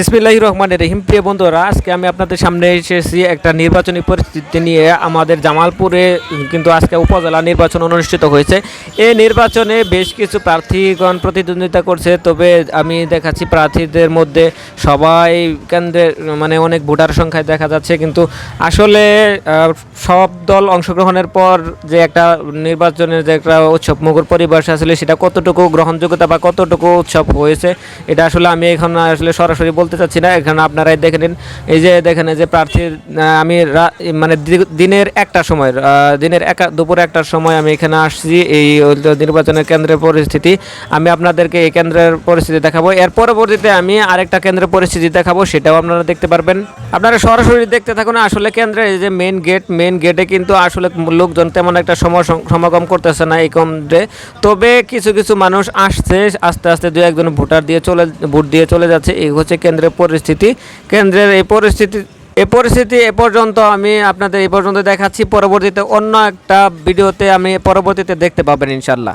বিসমিল্লাহির রহমানের রহিম। প্রিয় বন্ধুরা, আজকে আমি আপনাদের সামনে এসেছি একটা নির্বাচনী পরিস্থিতি নিয়ে। আমাদের জামালপুরে কিন্তু আজকে উপজেলা নির্বাচন অনুষ্ঠিত হয়েছে। এই নির্বাচনে বেশ কিছু প্রার্থীগণ প্রতিদ্বন্দ্বিতা করছে, তবে আমি দেখাচ্ছি প্রার্থীদের মধ্যে সবাই কেন্দ্রে মানে অনেক ভোটার সংখ্যায় দেখা যাচ্ছে। কিন্তু আসলে সব দল অংশগ্রহণের পর যে একটা নির্বাচনের যে একটা উৎসব মুখর পরিবেশ আসলে সেটা কতটুকু গ্রহণযোগ্যতা বা কতটুকু উৎসব হয়েছে, এটা আসলে আমি এখন আসলে সরাসরি বলতে চাচ্ছি না, এখানে আপনারাই দেখে নিন। এই যে দেখেন যে প্রার্থীর আমি মানে দিনের একটা সময় দিনের একা, দুপুরে একটার সময় আমি এখানে আসছি এই নির্বাচনের কেন্দ্রের পরিস্থিতি। আমি আপনাদেরকে এই কেন্দ্রের পরিস্থিতি দেখাবো। এর পরবর্তীতে আমি আরেকটা কেন্দ্রের পরিস্থিতি দেখাবো, সেটাও আপনারা দেখতে পারবেন। আপনারা সরাসরি দেখতে থাকুন, আসলে কেন্দ্রে যে মেন গেট মেন গেটে কিন্তু আসলে লোকজন তেমন একটা সময়- সমাগম করতেছে না এই কেন্দ্রে। তবে কিছু কিছু মানুষ আসছে, আস্তে আস্তে দু একজন ভোটার দিয়ে চলে, ভোট দিয়ে চলে যাচ্ছে। এই হচ্ছে কেন্দ্রের পরিস্থিতি। কেন্দ্রের এই পরিস্থিতি এ পরিস্থিতি এ পর্যন্ত আমি আপনাদের এই পর্যন্ত দেখাচ্ছি। পরবর্তীতে অন্য একটা ভিডিওতে আমি পরবর্তীতে দেখতে পাবেন ইনশাল্লাহ